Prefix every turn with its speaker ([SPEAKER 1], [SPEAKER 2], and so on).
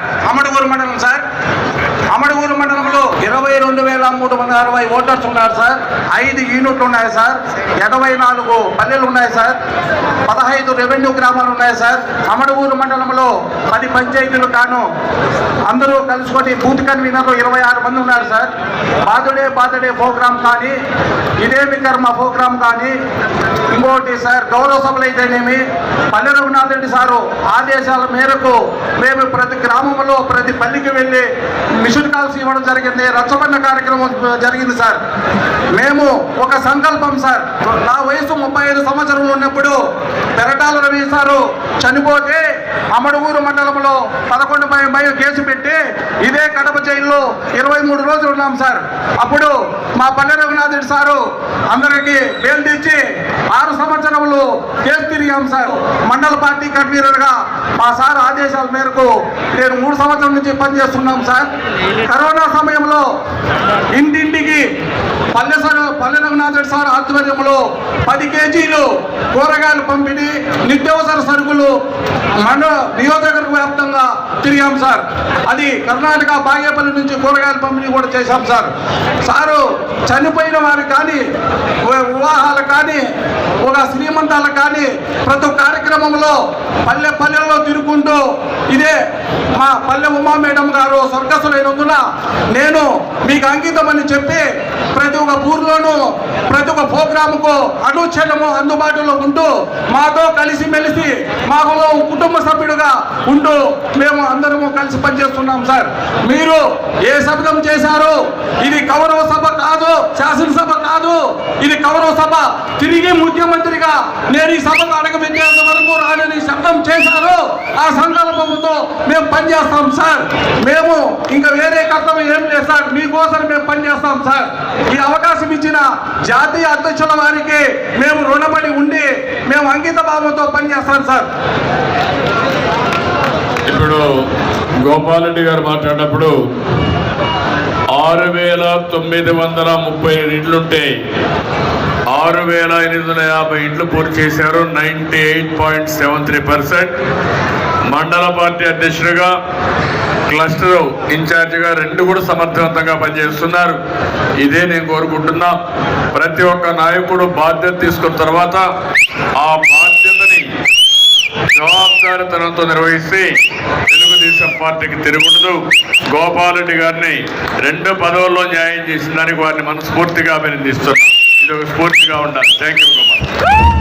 [SPEAKER 1] పదకొండవ కస్టర్ అమడుగూరు మండలం సార్ అమడుగూరు మండలంలో ఇరవై రెండు వేల మూడు వందల అరవై ఓటర్స్ ఉన్నారు సార్. ఐదు యూనిట్లు ఉన్నాయి సార్. ఎనభై నాలుగు పల్లెలు ఉన్నాయి సార్. పదహైదు రెవెన్యూ గ్రామాలు ఉన్నాయి సార్. అమడవూరు మండలంలో పది పంచాయతీలు కాను. అందరూ కలుసుకొని బూత్ కన్వీనర్లు ఇరవై ఆరు మంది ఉన్నారు సార్. బాధుడే బాధుడే ప్రోగ్రామ్ కానీ ఇదేమి కర్మ ప్రోగ్రామ్ కానీ ఇంకోటి సార్ గౌరవ సభలు అయితేనేమి పల్లె రఘునాథ్ రెడ్డి సారు ఆదేశాల మేరకు మేము ప్రతి గ్రామంలో ప్రతి పల్లికి వెళ్ళి మిషన్ కాల్స్ ఇవ్వడం జరిగింది. రచ్చబండ కార్యక్రమం జరిగింది సార్. మేము ఒక సంకల్పం సార్. నా వయసు ముప్పై ఐదు సంవత్సరంలో ఉన్నప్పుడు పెరటాల రవి సారు చనిపోతే అమడుగూరు మండలంలో పదకొండు మైలు కేసు పెట్టి ఇదే కడప జైల్లో ఇరవై మూడు రోజులు ఉన్నాం సార్. అప్పుడు మా పల్లె రఘునాథ్ రెడ్డి సారు అందరికీ బెయిల్ తెచ్చి ఆరు సంవత్సరములు కేసు తిరిగాం సార్. మండల పార్టీ కన్వీనర్గా మా సార్ ఆదేశాల మేరకు నేను మూడు సంవత్సరం నుంచి పనిచేస్తున్నాం సార్. కరోనా సమయంలో ఇంటింటికి పల్లె సార్ పల్లె రఘునాథ్ రెడ్డి సార్ ఆధ్వర్యంలో పది కేజీలు కూరగాయలు పంపిణీ నిత్యావసర సరుకులు మండల నియోజకవర్గ వ్యాప్తంగా తిరిగాం సార్. అది కర్ణాటక బాగేపల్లి నుంచి కూరగాయల పంపిణీ కూడా చేశాం సార్. సారు చనిపోయిన వారు కానీ వివాహాలు కానీ ఒక శ్రీమంతాలు కానీ ప్రతి కార్యక్రమంలో పల్లె పల్లెల్లో తిరుగుకుంటూ ఇదే మా పల్లె ఉమా మేడం గారు స్వర్గస్థులైనందున నేను మీకు అంకితం అని చెప్పి ప్రతి ఒక్క ఊర్లోనూ ప్రతి ఒక్క ప్రోగ్రాముకు అనుచ్ఛేదము అందుబాటులో ఉంటూ మాతో కలిసిమెలిసి మాకు కుటుంబ సభ్యుడుగా ఉంటూ మేము అందరము కలిసి పనిచేస్తున్నాం సార్. మీరు ఏ శబ్దం చేశారు ఇది కౌరవ సభ కాదు శాసనసభ కాదు ఇది కౌరవ సభ. తిరిగి ముఖ్యమంత్రిగా నేను ఈ సభకు అడగబెట్టేంత వరకు రానని శబ్దం చేశారు ఆ సంకల్పంతో మేము పనిచేస్తాం సార్. మేము ఇంకా వేరే కర్తవ్యం ఏం సార్ మీకోసం మేము పనిచేస్తాం సార్. ఈ అవకాశం ఇచ్చిన జాతీయ అధ్యక్షుల వారికి మేము రుణపడి ఉండి మేము అంకిత భావంతో పనిచేస్తాం సార్.
[SPEAKER 2] ఇప్పుడు గోపాలరెడ్డి గారు మాట్లాడినప్పుడు ఆరు వేల తొమ్మిది వందల ముప్పై ఐదు ఇండ్లుంటే ఆరు వేల ఎనిమిది వందల యాభై ఇండ్లు పూర్తి చేశారు. Ninety eight point seven three percent. మండల పార్టీ అధ్యక్షుడిగా క్లస్టర్ ఇన్ఛార్జిగా రెండు కూడా సమర్థవంతంగా పనిచేస్తున్నారు. ఇదే నేను కోరుకుంటున్నా. ప్రతి ఒక్క నాయకుడు బాధ్యత తీసుకున్న తర్వాత ఆ బాధ్యతని జవాబుదారితనంతో నిర్వహిస్తే తెలుగుదేశం పార్టీకి తిరుగుండదు. గోపాలరెడ్డి గారిని రెండు పదవుల్లో న్యాయం చేసిన దానికి వారిని మనస్ఫూర్తిగా అభినందిస్తున్నాం ఇది ఒక స్ఫూర్తిగా ఉండాలి. Thank you Gopal